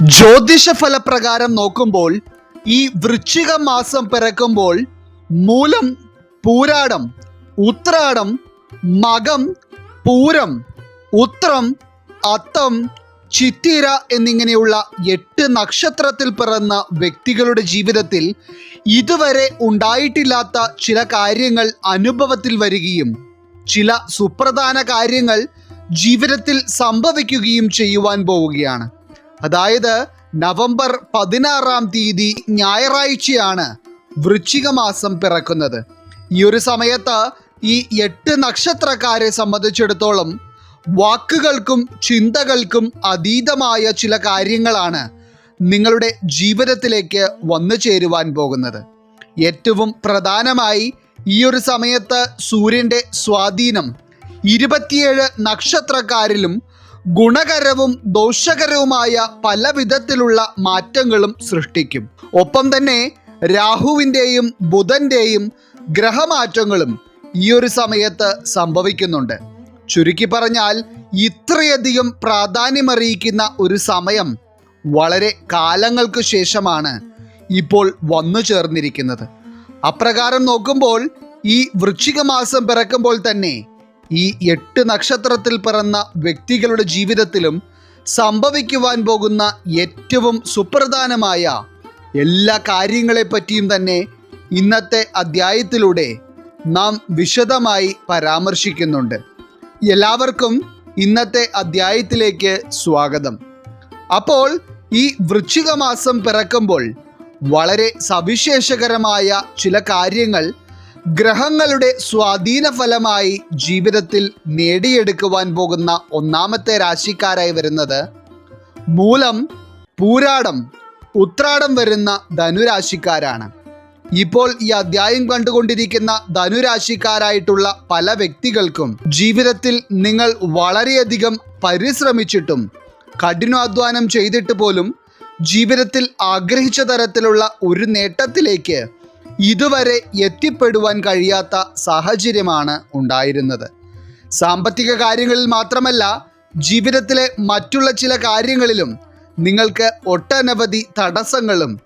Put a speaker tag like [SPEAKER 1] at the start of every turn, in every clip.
[SPEAKER 1] ജ്യോതിഷ ഫലപ്രകാരം നോക്കുമ്പോൾ ഈ വൃശ്ചിക മാസം പിറക്കുമ്പോൾ മൂലം പൂരാടം ഉത്രാടം മകം പൂരം ഉത്രം അത്തം ചിത്തിര എന്നിങ്ങനെയുള്ള എട്ട് നക്ഷത്രത്തിൽ പിറന്ന വ്യക്തികളുടെ ജീവിതത്തിൽ ഇതുവരെ ഉണ്ടായിട്ടില്ലാത്ത ചില കാര്യങ്ങൾ അനുഭവത്തിൽ വരികയും ചില സുപ്രധാന കാര്യങ്ങൾ ജീവിതത്തിൽ സംഭവിക്കുകയും ചെയ്യുവാൻ പോവുകയാണ്. അതായത് നവംബർ പതിനാറാം തീയതി ഞായറാഴ്ചയാണ് വൃശ്ചിക മാസം പിറക്കുന്നത്. ഈ ഒരു സമയത്ത് ഈ എട്ട് നക്ഷത്രക്കാരെ സംബന്ധിച്ചിടത്തോളം വാക്കുകൾക്കും ചിന്തകൾക്കും അതീതമായ ചില കാര്യങ്ങളാണ് നിങ്ങളുടെ ജീവിതത്തിലേക്ക് വന്നു ചേരുവാൻ പോകുന്നത്. ഏറ്റവും പ്രധാനമായി ഈ ഒരു സമയത്ത് സൂര്യന്റെ സ്വാധീനം ഇരുപത്തിയേഴ് നക്ഷത്രക്കാരിലും ഗുണകരവും ദോഷകരവുമായ പല വിധത്തിലുള്ള മാറ്റങ്ങളും സൃഷ്ടിക്കും. ഒപ്പം തന്നെ രാഹുവിന്റെയും ബുധന്റെയും ഗ്രഹമാറ്റങ്ങളും ഈ ഒരു സമയത്ത് സംഭവിക്കുന്നുണ്ട്. ചുരുക്കി പറഞ്ഞാൽ ഇത്രയധികം പ്രാധാന്യമറിയിക്കുന്ന ഒരു സമയം വളരെ കാലങ്ങൾക്ക് ശേഷമാണ് ഇപ്പോൾ വന്നു ചേർന്നിരിക്കുന്നത്. അപ്രകാരം നോക്കുമ്പോൾ ഈ വൃശ്ചിക മാസം പിറക്കുമ്പോൾ തന്നെ ഈ എട്ട് നക്ഷത്രത്തിൽ പിറന്ന വ്യക്തികളുടെ ജീവിതത്തിലും സംഭവിക്കുവാൻ പോകുന്ന ഏറ്റവും സുപ്രധാനമായ എല്ലാ കാര്യങ്ങളെപ്പറ്റിയും തന്നെ ഇന്നത്തെ അധ്യായത്തിലൂടെ നാം വിശദമായി പരാമർശിക്കുന്നുണ്ട്. എല്ലാവർക്കും ഇന്നത്തെ അധ്യായത്തിലേക്ക് സ്വാഗതം. അപ്പോൾ ഈ വൃശ്ചിക മാസം പിറക്കുമ്പോൾ വളരെ സവിശേഷകരമായ ചില കാര്യങ്ങൾ ഗ്രഹങ്ങളുടെ സ്വാധീന ഫലമായി ജീവിതത്തിൽ നേടിയെടുക്കുവാൻ പോകുന്ന ഒന്നാമത്തെ രാശിക്കാരായി വരുന്നത് മൂലം പൂരാടം ഉത്രാടം വരുന്ന ധനുരാശിക്കാരാണ്. ഇപ്പോൾ ഈ അധ്യായം കണ്ടുകൊണ്ടിരിക്കുന്ന ധനുരാശിക്കാരായിട്ടുള്ള പല വ്യക്തികൾക്കും ജീവിതത്തിൽ നിങ്ങൾ വളരെയധികം പരിശ്രമിച്ചിട്ടും കഠിനാധ്വാനം ചെയ്തിട്ട് പോലും ജീവിതത്തിൽ ആഗ്രഹിച്ച തരത്തിലുള്ള ഒരു നേട്ടത്തിലേക്ക് ഇതുവരെ എത്തിപ്പെടുവാൻ കഴിയാത്ത സാഹചര്യമാണ് ഉണ്ടായിരുന്നത്. സാമ്പത്തിക കാര്യങ്ങളിൽ മാത്രമല്ല ജീവിതത്തിലെ മറ്റുള്ള ചില കാര്യങ്ങളിലും നിങ്ങൾക്ക് ഒട്ടനവധി തടസ്സങ്ങളും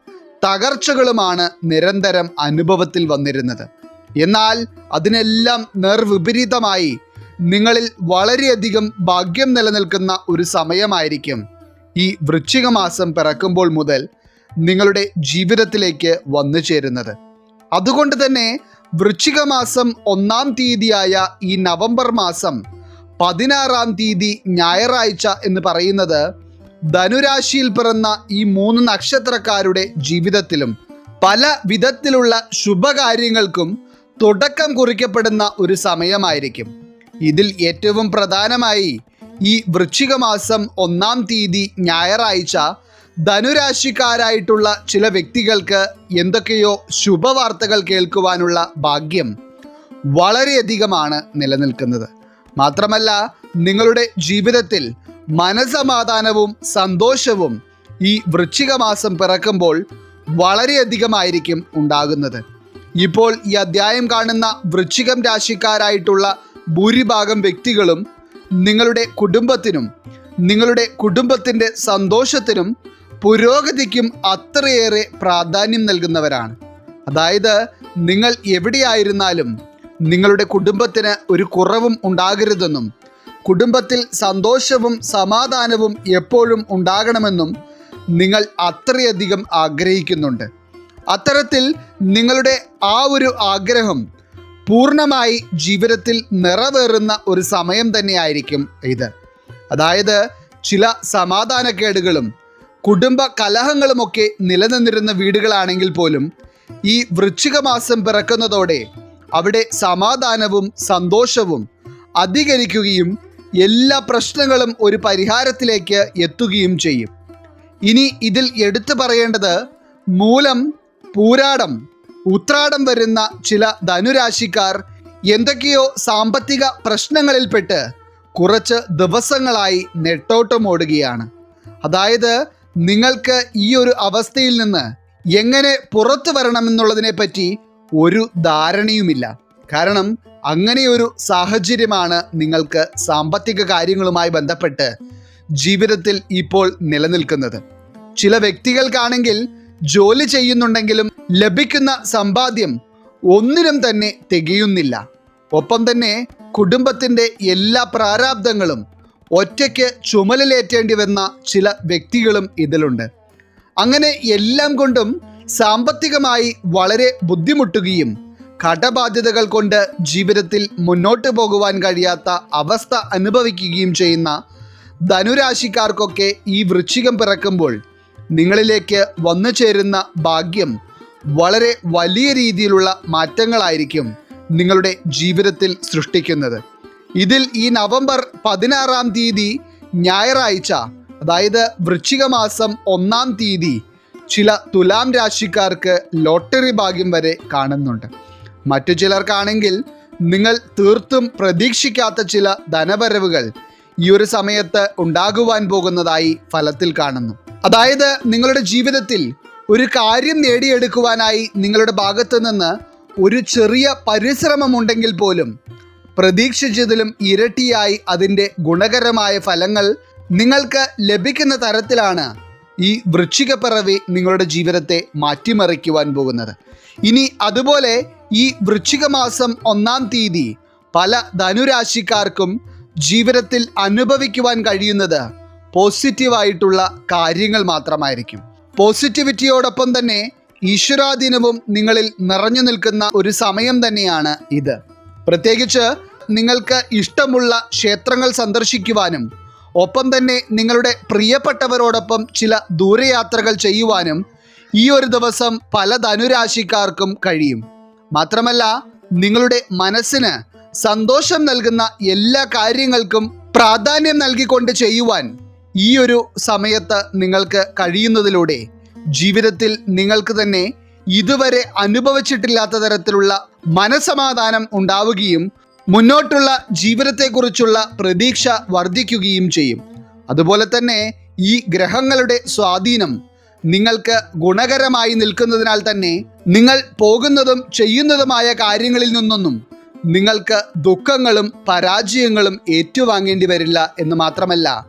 [SPEAKER 1] തകർച്ചകളുമാണ് നിരന്തരം അനുഭവത്തിൽ വന്നിരുന്നത്. എന്നാൽ അതിനെല്ലാം നേർവിപരീതമായി നിങ്ങളിൽ വളരെയധികം ഭാഗ്യം നിലനിൽക്കുന്ന ഒരു സമയമായിരിക്കും ഈ വൃശ്ചിക മാസം പിറക്കുമ്പോൾ മുതൽ നിങ്ങളുടെ ജീവിതത്തിലേക്ക് വന്നു ചേരുന്നത് അതുകൊണ്ട് തന്നെ വൃശ്ചിക മാസം ഒന്നാം തീയതിയായ ഈ നവംബർ മാസം പതിനാറാം തീയതി ഞായറാഴ്ച എന്ന് പറയുന്നത് ധനുരാശിയിൽ പിറന്ന ഈ മൂന്ന് നക്ഷത്രക്കാരുടെ ജീവിതത്തിലും പല വിധത്തിലുള്ള ശുഭകാര്യങ്ങൾക്കും തുടക്കം കുറിക്കപ്പെടുന്ന ഒരു സമയമായിരിക്കും. ഇതിൽ ഏറ്റവും പ്രധാനമായി ഈ വൃശ്ചിക മാസം ഒന്നാം തീയതി ഞായറാഴ്ച ധനുരാശിക്കാരായിട്ടുള്ള ചില വ്യക്തികൾക്ക് എന്തൊക്കെയോ ശുഭവാർത്തകൾ കേൾക്കുവാനുള്ള ഭാഗ്യം വളരെയധികമാണ് നിലനിൽക്കുന്നത്. മാത്രമല്ല നിങ്ങളുടെ ജീവിതത്തിൽ മനസമാധാനവും സന്തോഷവും ഈ വൃശ്ചിക മാസം പിറക്കുമ്പോൾ വളരെയധികമായിരിക്കും ഉണ്ടാകുന്നത്. ഇപ്പോൾ ഈ അധ്യായം കാണുന്ന വൃശ്ചികം രാശിക്കാരായിട്ടുള്ള ഭൂരിഭാഗം വ്യക്തികളും നിങ്ങളുടെ കുടുംബത്തിനും നിങ്ങളുടെ കുടുംബത്തിന്റെ സന്തോഷത്തിനും പുരോഗതിക്കും അത്രയേറെ പ്രാധാന്യം നൽകുന്നവരാണ്. അതായത് നിങ്ങൾ എവിടെയായിരുന്നാലും നിങ്ങളുടെ കുടുംബത്തിന് ഒരു കുറവും ഉണ്ടാകരുതെന്നും കുടുംബത്തിൽ സന്തോഷവും സമാധാനവും എപ്പോഴും ഉണ്ടാകണമെന്നും നിങ്ങൾ അത്രയധികം ആഗ്രഹിക്കുന്നുണ്ട്. അത്തരത്തിൽ നിങ്ങളുടെ ആ ഒരു ആഗ്രഹം പൂർണമായി ജീവിതത്തിൽ നിറവേറുന്ന ഒരു സമയം തന്നെയായിരിക്കും ഇത്. അതായത് ചില സമാധാനക്കേടുകളും കുടുംബ കലഹങ്ങളുമൊക്കെ നിലനിന്നിരുന്ന വീടുകളാണെങ്കിൽ പോലും ഈ വൃശ്ചിക മാസം പിറക്കുന്നതോടെ അവിടെ സമാധാനവും സന്തോഷവും അധികരിക്കുകയും എല്ലാ പ്രശ്നങ്ങളും ഒരു പരിഹാരത്തിലേക്ക് എത്തുകയും ചെയ്യും. ഇനി ഇതിൽ എടുത്തു പറയേണ്ടത് മൂലം പൂരാടം ഉത്രാടം വരുന്ന ചില ധനുരാശിക്കാർ എന്തൊക്കെയോ സാമ്പത്തിക പ്രശ്നങ്ങളിൽപ്പെട്ട് കുറച്ച് ദിവസങ്ങളായി നെട്ടോട്ടമോടുകയാണ്. അതായത് നിങ്ങൾക്ക് ഈ ഒരു അവസ്ഥയിൽ നിന്ന് എങ്ങനെ പുറത്തു വരണമെന്നുള്ളതിനെ പറ്റി ഒരു ധാരണയുമില്ല. കാരണം അങ്ങനെയൊരു സാഹചര്യമാണ് നിങ്ങൾക്ക് സാമ്പത്തിക കാര്യങ്ങളുമായി ബന്ധപ്പെട്ട് ജീവിതത്തിൽ ഇപ്പോൾ നിലനിൽക്കുന്നത്. ചില വ്യക്തികൾക്കാണെങ്കിൽ ജോലി ചെയ്യുന്നുണ്ടെങ്കിലും ലഭിക്കുന്ന സമ്പാദ്യം ഒന്നിനും തന്നെ തികയുന്നില്ല. ഒപ്പം തന്നെ കുടുംബത്തിന്റെ എല്ലാ പ്രാരാബ്ദങ്ങളും ഒറ്റയ്ക്ക് ചുമലിലേറ്റേണ്ടി വന്ന ചില വ്യക്തികളും ഇതിലുണ്ട്. അങ്ങനെ എല്ലാം കൊണ്ടും സാമ്പത്തികമായി വളരെ ബുദ്ധിമുട്ടുകയും കടബാധ്യതകൾ കൊണ്ട് ജീവിതത്തിൽ മുന്നോട്ട് പോകുവാൻ കഴിയാത്ത അവസ്ഥ അനുഭവിക്കുകയും ചെയ്യുന്ന ധനുരാശിക്കാർക്കൊക്കെ ഈ വൃശ്ചികം പിറക്കുമ്പോൾ നിങ്ങളിലേക്ക് വന്നു ചേരുന്ന ഭാഗ്യം വളരെ വലിയ രീതിയിലുള്ള മാറ്റങ്ങളായിരിക്കും നിങ്ങളുടെ ജീവിതത്തിൽ സൃഷ്ടിക്കുന്നത്. ഇതിൽ ഈ നവംബർ പതിനാറാം തീയതി ഞായറാഴ്ച അതായത് വൃശ്ചിക മാസം ഒന്നാം തീയതി ചില തുലാം രാശിക്കാർക്ക് ലോട്ടറി ഭാഗ്യം വരെ കാണുന്നുണ്ട്. മറ്റു ചിലർക്കാണെങ്കിൽ നിങ്ങൾ തീർത്തും പ്രതീക്ഷിക്കാത്ത ചില ധനവരവുകൾ ഈ ഒരു സമയത്ത് ഉണ്ടാകുവാൻ പോകുന്നതായി ഫലത്തിൽ കാണുന്നു. അതായത് നിങ്ങളുടെ ജീവിതത്തിൽ ഒരു കാര്യം നേടിയെടുക്കുവാനായി നിങ്ങളുടെ ഭാഗത്തു നിന്ന് ഒരു ചെറിയ പരിശ്രമമുണ്ടെങ്കിൽ പോലും പ്രതീക്ഷിച്ചതിലും ഇരട്ടിയായി അതിന്റെ ഗുണകരമായ ഫലങ്ങൾ നിങ്ങൾക്ക് ലഭിക്കുന്ന തരത്തിലാണ് ഈ വൃശ്ചികപ്പിറവി നിങ്ങളുടെ ജീവിതത്തെ മാറ്റിമറിക്കുവാൻ പോകുന്നത്. ഇനി അതുപോലെ ഈ വൃശ്ചിക മാസം ഒന്നാം തീയതി പല ധനുരാശിക്കാർക്കും ജീവിതത്തിൽ അനുഭവിക്കുവാൻ കഴിയുന്നത് പോസിറ്റീവായിട്ടുള്ള കാര്യങ്ങൾ മാത്രമായിരിക്കും. പോസിറ്റിവിറ്റിയോടൊപ്പം തന്നെ ഈശ്വരാധീനവും നിങ്ങളിൽ നിറഞ്ഞു നിൽക്കുന്ന ഒരു സമയം തന്നെയാണ് ഇത്. പ്രത്യേകിച്ച് നിങ്ങൾക്ക് ഇഷ്ടമുള്ള ക്ഷേത്രങ്ങൾ സന്ദർശിക്കുവാനും ഒപ്പം തന്നെ നിങ്ങളുടെ പ്രിയപ്പെട്ടവരോടൊപ്പം ചില ദൂരയാത്രകൾ ചെയ്യുവാനും ഈ ഒരു ദിവസം പല ധനുരാശിക്കാർക്കും കഴിയും. മാത്രമല്ല നിങ്ങളുടെ മനസ്സിന് സന്തോഷം നൽകുന്ന എല്ലാ കാര്യങ്ങൾക്കും പ്രാധാന്യം നൽകിക്കൊണ്ട് ചെയ്യുവാൻ ഈ ഒരു സമയത്ത് നിങ്ങൾക്ക് കഴിയുന്നതിലൂടെ ജീവിതത്തിൽ നിങ്ങൾക്ക് തന്നെ ഇതുവരെ അനുഭവിച്ചിട്ടില്ലാത്ത തരത്തിലുള്ള മനസമാധാനം ഉണ്ടാവുകയും മുന്നോട്ടുള്ള ജീവിതത്തെക്കുറിച്ചുള്ള പ്രതീക്ഷ വർദ്ധിക്കുകയും ചെയ്യും. അതുപോലെ തന്നെ ഈ ഗ്രഹങ്ങളുടെ സ്വാധീനം നിങ്ങൾക്ക് ഗുണകരമായി നിൽക്കുന്നതിനാൽ തന്നെ നിങ്ങൾ പോകുന്നതും ചെയ്യുന്നതുമായ കാര്യങ്ങളിൽ നിന്നൊന്നും നിങ്ങൾക്ക് ദുഃഖങ്ങളും പരാജയങ്ങളും ഏറ്റുവാങ്ങേണ്ടി വരില്ല എന്ന് മാത്രമല്ല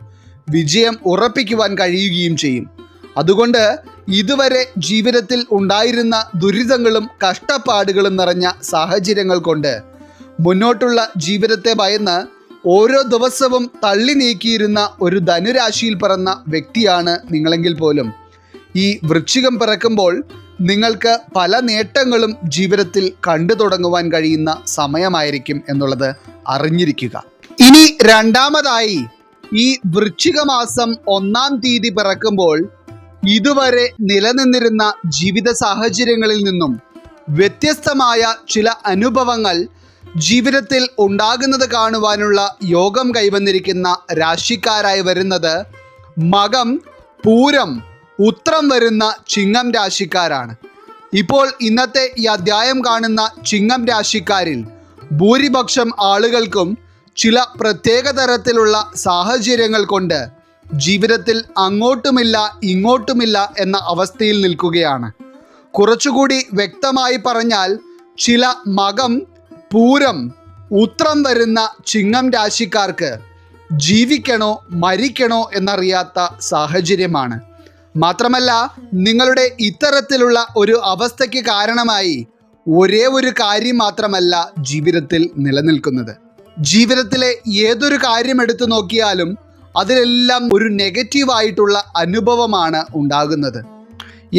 [SPEAKER 1] വിജയം ഉറപ്പിക്കുവാൻ കഴിയുകയും ചെയ്യും. അതുകൊണ്ട് ഇതുവരെ ജീവിതത്തിൽ ഉണ്ടായിരുന്ന ദുരിതങ്ങളും കഷ്ടപ്പാടുകളും നിറഞ്ഞ സാഹചര്യങ്ങൾ കൊണ്ട് മുന്നോട്ടുള്ള ജീവിതത്തെ ഭയന്ന് ഓരോ ദിവസവും തള്ളി നീക്കിയിരുന്ന ഒരു ധനുരാശിയിൽ പിറന്ന വ്യക്തിയാണ് നിങ്ങളെങ്കിൽ പോലും. ഈ വൃശ്ചികം പിറക്കുമ്പോൾ നിങ്ങൾക്ക് പല നേട്ടങ്ങളും ജീവിതത്തിൽ കണ്ടു തുടങ്ങുവാൻ കഴിയുന്ന സമയമായിരിക്കും എന്നുള്ളത് അറിഞ്ഞിരിക്കുക. ഇനി രണ്ടാമതായി ഈ വൃശ്ചിക മാസം ഒന്നാം തീയതി പിറക്കുമ്പോൾ ഇതുവരെ നിലനിന്നിരുന്ന ജീവിത സാഹചര്യങ്ങളിൽ നിന്നും വ്യത്യസ്തമായ ചില അനുഭവങ്ങൾ ജീവിതത്തിൽ ഉണ്ടാകുന്നത് കാണുവാനുള്ള യോഗം കൈവന്നിരിക്കുന്ന രാശിക്കാരായി വരുന്നത് മകം പൂരം ഉത്രം വരുന്ന ചിങ്ങം രാശിക്കാരാണ്. ഇപ്പോൾ ഇന്നത്തെ ഈ അധ്യായം കാണുന്ന ചിങ്ങം രാശിക്കാരിൽ ഭൂരിപക്ഷം ആളുകൾക്കും ചില പ്രത്യേക തരത്തിലുള്ള സാഹചര്യങ്ങൾ കൊണ്ട് ജീവിതത്തിൽ അങ്ങോട്ടുമില്ല ഇങ്ങോട്ടുമില്ല എന്ന അവസ്ഥയിൽ നിൽക്കുകയാണ്. കുറച്ചുകൂടി വ്യക്തമായി പറഞ്ഞാൽ ചില മകം പൂരം ഉത്രം വരുന്ന ചിങ്ങം രാശിക്കാർക്ക് ജീവിക്കണോ മരിക്കണോ എന്നറിയാത്ത സാഹചര്യമാണ്. മാത്രമല്ല നിങ്ങളുടെ ഇത്തരത്തിലുള്ള ഒരു അവസ്ഥയ്ക്ക് കാരണമായി ഒരേ ഒരു കാര്യം മാത്രമല്ല ജീവിതത്തിൽ നിലനിൽക്കുന്നത്. ജീവിതത്തിലെ ഏതൊരു കാര്യം എടുത്തു നോക്കിയാലും അതിലെല്ലാം ഒരു നെഗറ്റീവായിട്ടുള്ള അനുഭവമാണ് ഉണ്ടാകുന്നത്.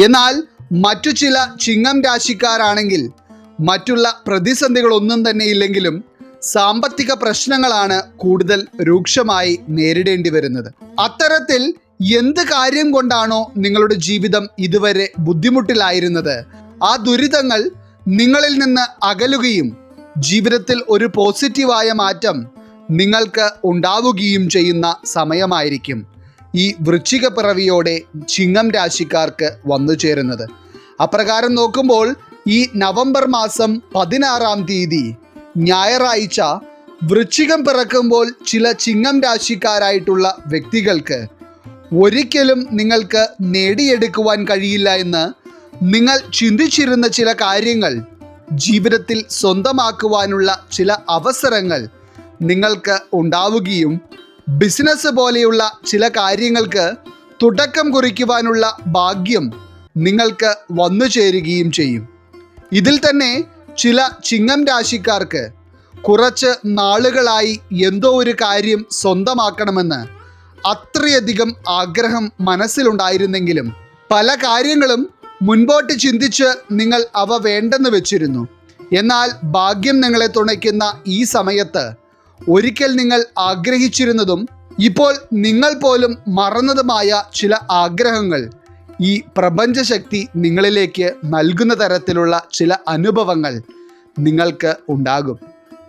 [SPEAKER 1] എന്നാൽ മറ്റു ചില ചിങ്ങം രാശിക്കാരാണെങ്കിൽ മറ്റുള്ള പ്രതിസന്ധികളൊന്നും തന്നെ ഇല്ലെങ്കിലും സാമ്പത്തിക പ്രശ്നങ്ങളാണ് കൂടുതൽ രൂക്ഷമായി നേരിടേണ്ടി വരുന്നത്. അത്തരത്തിൽ എന്ത് കാര്യം കൊണ്ടാണോ നിങ്ങളുടെ ജീവിതം ഇതുവരെ ബുദ്ധിമുട്ടിലായിരുന്നത്? ആ ദുരിതങ്ങൾ നിങ്ങളിൽ നിന്ന് അകലുകയും ജീവിതത്തിൽ ഒരു പോസിറ്റീവായ മാറ്റം നിങ്ങൾക്ക് ഉണ്ടാവുകയും ചെയ്യുന്ന സമയമായിരിക്കും ഈ വൃശ്ചിക പിറവിയോടെ ചിങ്ങം രാശിക്കാർക്ക് വന്നു ചേരുന്നത്. അപ്രകാരം നോക്കുമ്പോൾ ഈ നവംബർ മാസം പതിനാറാം തീയതി ഞായറാഴ്ച വൃശ്ചികം പിറക്കുമ്പോൾ ചില ചിങ്ങം രാശിക്കാരായിട്ടുള്ള വ്യക്തികൾക്ക് ഒരിക്കലും നിങ്ങൾക്ക് നേടിയെടുക്കുവാൻ കഴിയില്ല എന്ന് നിങ്ങൾ ചിന്തിച്ചിരുന്ന ചില കാര്യങ്ങൾ ജീവിതത്തിൽ സ്വന്തമാക്കുവാനുള്ള ചില അവസരങ്ങൾ നിങ്ങൾക്ക് ഉണ്ടാവുകയും ബിസിനസ് പോലെയുള്ള ചില കാര്യങ്ങൾക്ക് തുടക്കം കുറിക്കുവാനുള്ള ഭാഗ്യം നിങ്ങൾക്ക് വന്നു ചേരുകയും ചെയ്യും. ഇതിൽ തന്നെ ചില ചിങ്ങം രാശിക്കാർക്ക് കുറച്ച് നാളുകളായി എന്തോ ഒരു കാര്യം സ്വന്തമാക്കണമെന്ന് അത്രയധികം ആഗ്രഹം മനസ്സിലുണ്ടായിരുന്നെങ്കിലും പല കാര്യങ്ങളും മുൻപോട്ട് ചിന്തിച്ച് നിങ്ങൾ അവ വേണ്ടെന്ന് വെച്ചിരുന്നു. എന്നാൽ ഭാഗ്യം നിങ്ങളെ തുണയ്ക്കുന്ന ഈ സമയത്ത് ഒരിക്കൽ നിങ്ങൾ ആഗ്രഹിച്ചിരുന്നതും ഇപ്പോൾ നിങ്ങൾ പോലും മറന്നതുമായ ചില ആഗ്രഹങ്ങൾ ഈ പ്രപഞ്ചശക്തി നിങ്ങളിലേക്ക് നൽകുന്ന തരത്തിലുള്ള ചില അനുഭവങ്ങൾ നിങ്ങൾക്ക് ഉണ്ടാകും.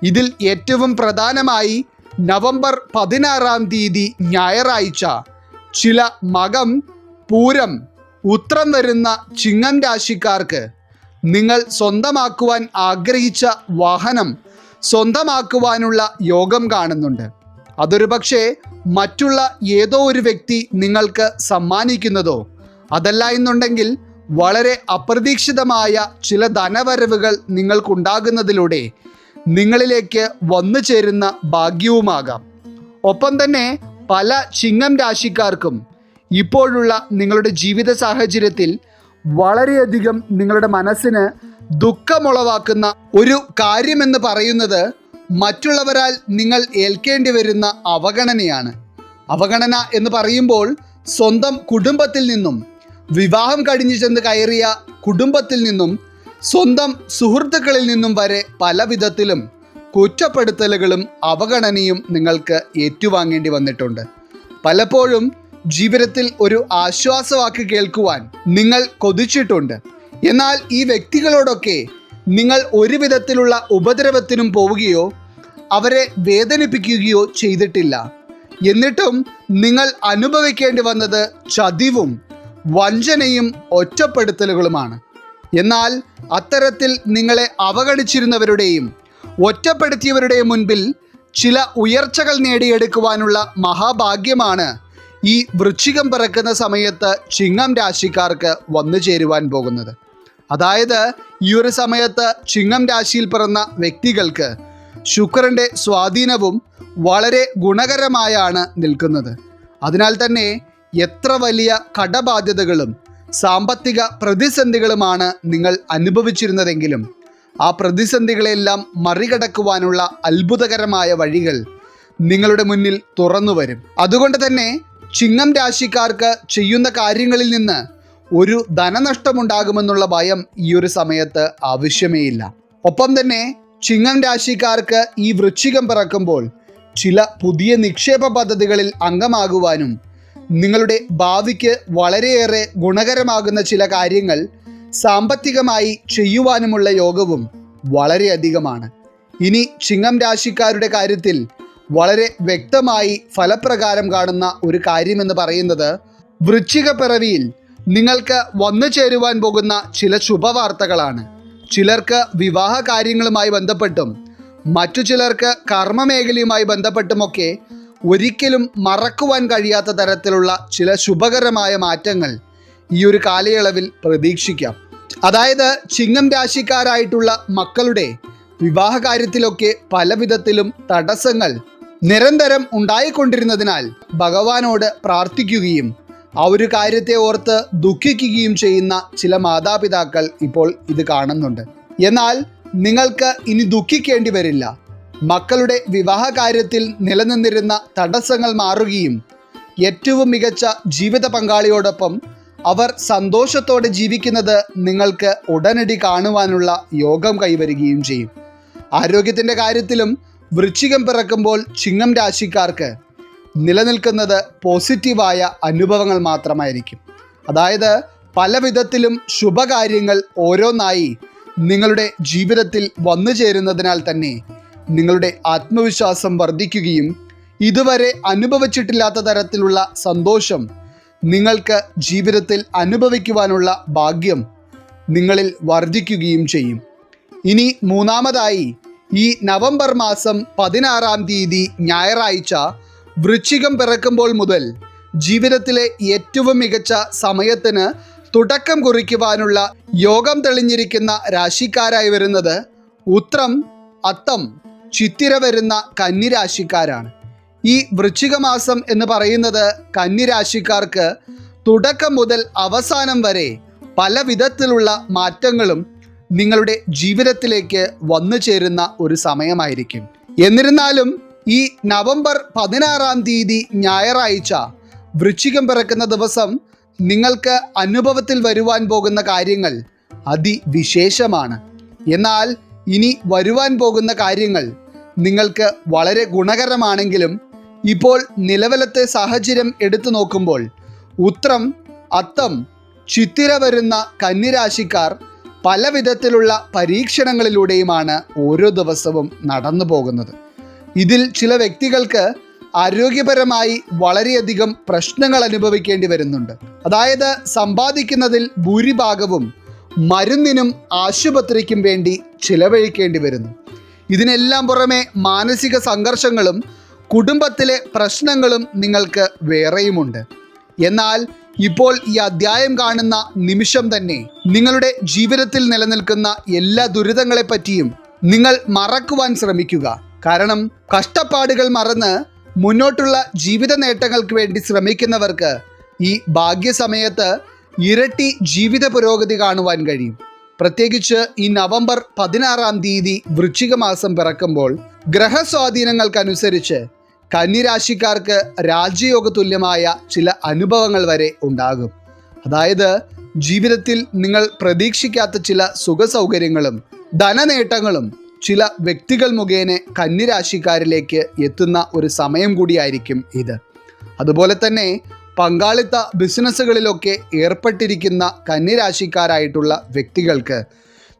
[SPEAKER 1] ഇതിൽ ഏറ്റവും പ്രധാനമായി നവംബർ പതിനാറാം തീയതി ഞായറാഴ്ച ചില മകം പൂരം ഉത്രം വരുന്ന ചിങ്ങം രാശിക്കാർക്ക് നിങ്ങൾ സ്വന്തമാക്കുവാൻ ആഗ്രഹിച്ച വാഹനം സ്വന്തമാക്കുവാനുള്ള യോഗം കാണുന്നുണ്ട്. അതൊരു പക്ഷേ മറ്റുള്ള ഏതോ ഒരു വ്യക്തി നിങ്ങൾക്ക് സമ്മാനിക്കുന്നതോ അതല്ല എന്നുണ്ടെങ്കിൽ വളരെ അപ്രതീക്ഷിതമായ ചില ധനവരവുകൾ നിങ്ങൾക്കുണ്ടാകുന്നതിലൂടെ നിങ്ങളിലേക്ക് വന്നു ചേരുന്ന ഭാഗ്യവുമാകാം. ഒപ്പം തന്നെ പല ചിങ്ങം രാശിക്കാർക്കും ഇപ്പോഴുള്ള നിങ്ങളുടെ ജീവിത സാഹചര്യത്തിൽ വളരെയധികം നിങ്ങളുടെ മനസ്സിന് ദുഃഖമുളവാക്കുന്ന ഒരു കാര്യമെന്ന് പറയുന്നത് മറ്റുള്ളവരാൽ നിങ്ങൾ ഏൽക്കേണ്ടി വരുന്ന അവഗണനയാണ്. അവഗണന എന്ന് പറയുമ്പോൾ സ്വന്തം കുടുംബത്തിൽ നിന്നും വിവാഹം കഴിഞ്ഞു ചെന്ന് കയറിയ കുടുംബത്തിൽ നിന്നും സ്വന്തം സുഹൃത്തുക്കളിൽ നിന്നും വരെ പല വിധത്തിലും കുറ്റപ്പെടുത്തലുകളും അവഗണനയും നിങ്ങൾക്ക് ഏറ്റുവാങ്ങേണ്ടി വന്നിട്ടുണ്ട്. പലപ്പോഴും ജീവിതത്തിൽ ഒരു ആശ്വാസവാക്ക് കേൾക്കുവാൻ നിങ്ങൾ കൊതിച്ചിട്ടുണ്ട്. എന്നാൽ ഈ വ്യക്തികളോടൊക്കെ നിങ്ങൾ ഒരു വിധത്തിലുള്ള ഉപദ്രവത്തിനും പോവുകയോ അവരെ വേദനിപ്പിക്കുകയോ ചെയ്തിട്ടില്ല. എന്നിട്ടും നിങ്ങൾ അനുഭവിക്കേണ്ടി വന്നത് ചതിവും വഞ്ചനയും ഒറ്റപ്പെടുത്തലുകളുമാണ്. എന്നാൽ അത്തരത്തിൽ നിങ്ങളെ അവഗണിച്ചിരുന്നവരുടെയും ഒറ്റപ്പെടുത്തിയവരുടെയും മുൻപിൽ ചില ഉയർച്ചകൾ നേടിയെടുക്കുവാനുള്ള മഹാഭാഗ്യമാണ് ഈ വൃശ്ചികം പിറക്കുന്ന സമയത്ത് ചിങ്ങം രാശിക്കാർക്ക് വന്നു ചേരുവാൻ പോകുന്നത്. അതായത് ഈ ഒരു സമയത്ത് ചിങ്ങം രാശിയിൽ പിറന്ന വ്യക്തികൾക്ക് ശുക്രന്റെ സ്വാധീനവും വളരെ ഗുണകരമായാണ് നിൽക്കുന്നത്. അതിനാൽ തന്നെ എത്ര വലിയ കടബാധ്യതകളും സാമ്പത്തിക പ്രതിസന്ധികളുമാണ് നിങ്ങൾ അനുഭവിച്ചിരുന്നതെങ്കിലും ആ പ്രതിസന്ധികളെല്ലാം മറികടക്കുവാനുള്ള അത്ഭുതകരമായ വഴികൾ നിങ്ങളുടെ മുന്നിൽ തുറന്നു വരും. അതുകൊണ്ട് തന്നെ ചിങ്ങം രാശിക്കാർക്ക് ചെയ്യുന്ന കാര്യങ്ങളിൽ നിന്ന് ഒരു ധനനഷ്ടമുണ്ടാകുമെന്നുള്ള ഭയം ഈ ഒരു സമയത്ത് ആവശ്യമേ ഇല്ല ഒപ്പം തന്നെ ചിങ്ങം രാശിക്കാർക്ക് ഈ വൃശ്ചികം പിറക്കുമ്പോൾ ചില പുതിയ നിക്ഷേപ പദ്ധതികളിൽ അംഗമാകുവാനും നിങ്ങളുടെ ഭാവിക്ക് വളരെയേറെ ഗുണകരമാകുന്ന ചില കാര്യങ്ങൾ സാമ്പത്തികമായി ചെയ്യുവാനുമുള്ള യോഗവും വളരെയധികമാണ്. ഇനി ചിങ്ങം രാശിക്കാരുടെ കാര്യത്തിൽ വളരെ വ്യക്തമായി ഫലപ്രകാരം കാണുന്ന ഒരു കാര്യമെന്ന് പറയുന്നത് വൃശ്ചിക പിറവിയിൽ നിങ്ങൾക്ക് വന്നു ചേരുവാൻ പോകുന്ന ചില ശുഭവാർത്തകളാണ്. ചിലർക്ക് വിവാഹ കാര്യങ്ങളുമായി ബന്ധപ്പെട്ടും മറ്റു ചിലർക്ക് കർമ്മമേഖലയുമായി ബന്ധപ്പെട്ടുമൊക്കെ ഒരിക്കലും മറക്കുവാൻ കഴിയാത്ത തരത്തിലുള്ള ചില ശുഭകരമായ മാറ്റങ്ങൾ ഈ ഒരു കാലയളവിൽ പ്രതീക്ഷിക്കാം. അതായത് ചിങ്ങം രാശിക്കാരായിട്ടുള്ള മക്കളുടെ വിവാഹ കാര്യത്തിലൊക്കെ പല വിധത്തിലും തടസ്സങ്ങൾ നിരന്തരം ഉണ്ടായിക്കൊണ്ടിരുന്നതിനാൽ ഭഗവാനോട് പ്രാർത്ഥിക്കുകയും ആ ഒരു കാര്യത്തെ ഓർത്ത് ദുഃഖിക്കുകയും ചെയ്യുന്ന ചില മാതാപിതാക്കൾ ഇപ്പോൾ ഇത് കാണുന്നുണ്ട്. എന്നാൽ നിങ്ങൾക്ക് ഇനി ദുഃഖിക്കേണ്ടി വരില്ല. മക്കളുടെ വിവാഹ കാര്യത്തിൽ നിലനിന്നിരുന്ന തടസ്സങ്ങൾ മാറുകയും ഏറ്റവും മികച്ച ജീവിത പങ്കാളിയോടൊപ്പം അവർ സന്തോഷത്തോടെ ജീവിക്കുന്നത് നിങ്ങൾക്ക് ഉടനടി കാണുവാനുള്ള യോഗം കൈവരികയും ചെയ്യും. ആരോഗ്യത്തിന്റെ കാര്യത്തിലും വൃശ്ചികം പിറക്കുമ്പോൾ ചിങ്ങം രാശിക്കാർക്ക് നിലനിൽക്കുന്നത് പോസിറ്റീവായ അനുഭവങ്ങൾ മാത്രമായിരിക്കും. അതായത് പല വിധത്തിലും ശുഭകാര്യങ്ങൾ ഓരോന്നായി നിങ്ങളുടെ ജീവിതത്തിൽ വന്നു ചേരുന്നതിനാൽ തന്നെ നിങ്ങളുടെ ആത്മവിശ്വാസം വർദ്ധിക്കുകയും ഇതുവരെ അനുഭവിച്ചിട്ടില്ലാത്ത തരത്തിലുള്ള സന്തോഷം നിങ്ങൾക്ക് ജീവിതത്തിൽ അനുഭവിക്കുവാനുള്ള ഭാഗ്യം നിങ്ങളിൽ വർദ്ധിക്കുകയും ചെയ്യും. ഇനി മൂന്നാമതായി ഈ നവംബർ മാസം പതിനാറാം തീയതി ഞായറാഴ്ച വൃശ്ചികം പിറക്കുമ്പോൾ മുതൽ ജീവിതത്തിലെ ഏറ്റവും മികച്ച സമയത്തിന് തുടക്കം കുറിക്കുവാനുള്ള യോഗം തെളിഞ്ഞിരിക്കുന്ന രാശിക്കാരായി വരുന്നത് ഉത്രം അത്തം ചിത്തിര വരുന്ന കന്നിരാശിക്കാരാണ്. ഈ വൃശ്ചികമാസം എന്ന് പറയുന്നത് കന്നിരാശിക്കാർക്ക് തുടക്കം മുതൽ അവസാനം വരെ പല വിധത്തിലുള്ള മാറ്റങ്ങളും നിങ്ങളുടെ ജീവിതത്തിലേക്ക് വന്നു ചേരുന്ന ഒരു സമയമായിരിക്കും. എന്നിരുന്നാലും ഈ നവംബർ പതിനാറാം തീയതി ഞായറാഴ്ച വൃശ്ചികം പിറക്കുന്ന ദിവസം നിങ്ങൾക്ക് അനുഭവത്തിൽ വരുവാൻ പോകുന്ന കാര്യങ്ങൾ അതിവിശേഷമാണ്. എന്നാൽ ഇനി വരുവാൻ പോകുന്ന കാര്യങ്ങൾ നിങ്ങൾക്ക് വളരെ ഗുണകരമാണെങ്കിലും ഇപ്പോൾ നിലവിലത്തെ സാഹചര്യം എടുത്തു നോക്കുമ്പോൾ ഉത്രം അത്തം ചിത്തിര വരുന്ന കന്നിരാശിക്കാർ പല വിധത്തിലുള്ള പരീക്ഷണങ്ങളിലൂടെയുമാണ് ഓരോ ദിവസവും നടന്നു പോകുന്നത് ഇതിൽ ചില വ്യക്തികൾക്ക് ആരോഗ്യപരമായി വളരെയധികം പ്രശ്നങ്ങൾ അനുഭവിക്കേണ്ടി വരുന്നുണ്ട്. അതായത് സമ്പാദിക്കുന്നതിൽ ഭൂരിഭാഗവും മരുന്നിനും ആശുപത്രിക്കും വേണ്ടി ചിലവഴിക്കേണ്ടി വരുന്നു. ഇതിനെല്ലാം പുറമെ മാനസിക സംഘർഷങ്ങളും കുടുംബത്തിലെ പ്രശ്നങ്ങളും നിങ്ങൾക്ക് വേറെയുമുണ്ട്. എന്നാൽ ഇപ്പോൾ ഈ അധ്യായം കാണുന്ന നിമിഷം തന്നെ നിങ്ങളുടെ ജീവിതത്തിൽ നിലനിൽക്കുന്ന എല്ലാ ദുരിതങ്ങളെപ്പറ്റിയും നിങ്ങൾ മറക്കുവാൻ ശ്രമിക്കുക. കാരണം കഷ്ടപ്പാടുകൾ മറന്ന് മുന്നോട്ടുള്ള ജീവിത നേട്ടങ്ങൾക്ക് വേണ്ടി ശ്രമിക്കുന്നവർക്ക് ഈ ഭാഗ്യസമയത്ത് ഇരട്ടി ജീവിത പുരോഗതി കാണുവാൻ കഴിയും. പ്രത്യേകിച്ച് ഈ നവംബർ പതിനാറാം തീയതി വൃശ്ചിക മാസം പിറക്കുമ്പോൾ ഗ്രഹസ്വാധീനങ്ങൾക്കനുസരിച്ച് കന്നിരാശിക്കാർക്ക് രാജ്യയോഗ തുല്യമായ ചില അനുഭവങ്ങൾ വരെ ഉണ്ടാകും. അതായത് ജീവിതത്തിൽ നിങ്ങൾ പ്രതീക്ഷിക്കാത്ത ചില സുഖസൗകര്യങ്ങളും ധനനേട്ടങ്ങളും ചില വ്യക്തികൾ മുഖേന കന്നിരാശിക്കാരിലേക്ക് എത്തുന്ന ഒരു സമയം കൂടിയായിരിക്കും ഇത്. അതുപോലെ തന്നെ പങ്കാളിത്ത ബിസിനസ്സുകളിലൊക്കെ ഏർപ്പെട്ടിരിക്കുന്ന കന്നിരാശിക്കാരായിട്ടുള്ള വ്യക്തികൾക്ക്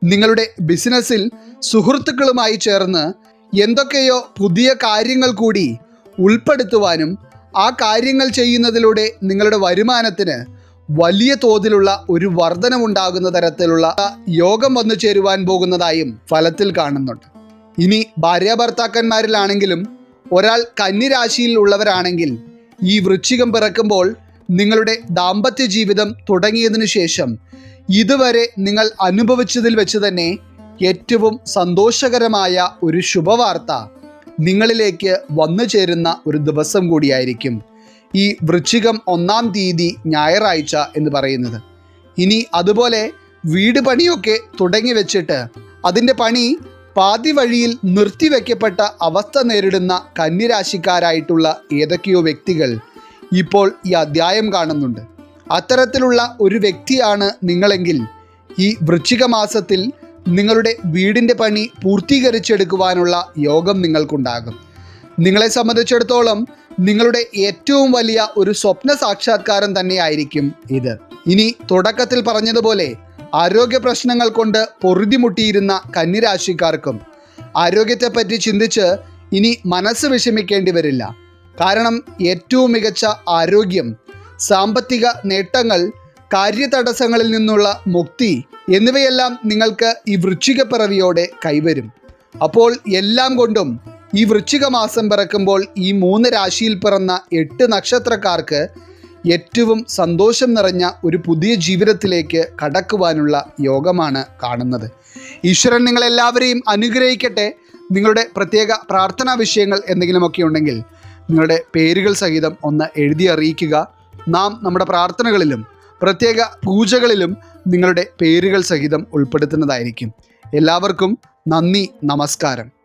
[SPEAKER 1] നിങ്ങളുടെ ബിസിനസ്സിൽ സുഹൃത്തുക്കളുമായി ചേർന്ന് എന്തൊക്കെയോ പുതിയ കാര്യങ്ങൾ കൂടി ഉൾപ്പെടുത്തുവാനും ആ കാര്യങ്ങൾ ചെയ്യുന്നതിലൂടെ നിങ്ങളുടെ വരുമാനത്തിന് വലിയ തോതിലുള്ള ഒരു വർധനമുണ്ടാകുന്ന തരത്തിലുള്ള യോഗം വന്നു ചേരുവാൻ പോകുന്നതായും ഫലത്തിൽ കാണുന്നുണ്ട്. ഇനി ഭാര്യാഭർത്താക്കന്മാരിലാണെങ്കിലും ഒരാൾ കന്നിരാശിയിൽ ഉള്ളവരാണെങ്കിൽ ഈ വൃശ്ചികം പിറക്കുമ്പോൾ നിങ്ങളുടെ ദാമ്പത്യ ജീവിതം തുടങ്ങിയതിനു ശേഷം ഇതുവരെ നിങ്ങൾ അനുഭവിച്ചതിൽ വെച്ച് തന്നെ ഏറ്റവും സന്തോഷകരമായ ഒരു ശുഭവാർത്ത നിങ്ങളിലേക്ക് വന്നു ചേരുന്ന ഒരു ദിവസം കൂടിയായിരിക്കും. ഈ വൃശ്ചികം ഒന്നാം തീയതി ഞായറാഴ്ച എന്ന് പറയുന്നത്. ഇനി അതുപോലെ വീട് പണിയൊക്കെ തുടങ്ങി വെച്ചിട്ട് അതിന്റെ പണി പാതി വഴിയിൽ നിർത്തിവെക്കപ്പെട്ട അവസ്ഥ നേരിടുന്ന കന്നിരാശിക്കാരായിട്ടുള്ള ഏതൊക്കെയോ വ്യക്തികൾ ഇപ്പോൾ ഈ അധ്യായം കാണുന്നുണ്ട്. അത്തരത്തിലുള്ള ഒരു വ്യക്തിയാണ് നിങ്ങളെങ്കിൽ ഈ വൃശ്ചിക മാസത്തിൽ നിങ്ങളുടെ വീടിന്റെ പണി പൂർത്തീകരിച്ചെടുക്കുവാനുള്ള യോഗം നിങ്ങൾക്കുണ്ടാകും. നിങ്ങളെ സംബന്ധിച്ചിടത്തോളം നിങ്ങളുടെ ഏറ്റവും വലിയ ഒരു സ്വപ്ന സാക്ഷാത്കാരം തന്നെയായിരിക്കും ഇത്. ഇനി തുടക്കത്തിൽ പറഞ്ഞതുപോലെ ആരോഗ്യ പ്രശ്നങ്ങൾ കൊണ്ട് പൊറുതിമുട്ടിയിരുന്ന കന്നിരാശിക്കാർക്കും ആരോഗ്യത്തെപ്പറ്റി ചിന്തിച്ച് ഇനി മനസ്സ് വിഷമിക്കേണ്ടി വരില്ല. കാരണം ഏറ്റവും മികച്ച ആരോഗ്യം സാമ്പത്തിക നേട്ടങ്ങൾ കാര്യതടസ്സങ്ങളിൽ നിന്നുള്ള മുക്തി എന്നിവയെല്ലാം നിങ്ങൾക്ക് ഈ വൃശ്ചിക പിറവിയോടെ കൈവരും. അപ്പോൾ എല്ലാം കൊണ്ടും ഈ വൃശ്ചിക മാസം പിറക്കുമ്പോൾ ഈ മൂന്ന് രാശിയിൽ പിറന്ന എട്ട് നക്ഷത്രക്കാർക്ക് ഏറ്റവും സന്തോഷം നിറഞ്ഞ ഒരു പുതിയ ജീവിതത്തിലേക്ക് കടക്കുവാനുള്ള യോഗമാണ് കാണുന്നത്. ഈശ്വരൻ നിങ്ങളെല്ലാവരെയും അനുഗ്രഹിക്കട്ടെ. നിങ്ങളുടെ പ്രത്യേക പ്രാർത്ഥനാ വിഷയങ്ങൾ എന്തെങ്കിലുമൊക്കെ ഉണ്ടെങ്കിൽ നിങ്ങളുടെ പേരുകൾ സഹിതം ഒന്ന് എഴുതി അറിയിക്കുക. നാം നമ്മുടെ പ്രാർത്ഥനകളിലും പ്രത്യേക പൂജകളിലും നിങ്ങളുടെ പേരുകൾ സഹിതം ഉൾപ്പെടുത്തുന്നതായിരിക്കും. എല്ലാവർക്കും നന്ദി നമസ്കാരം.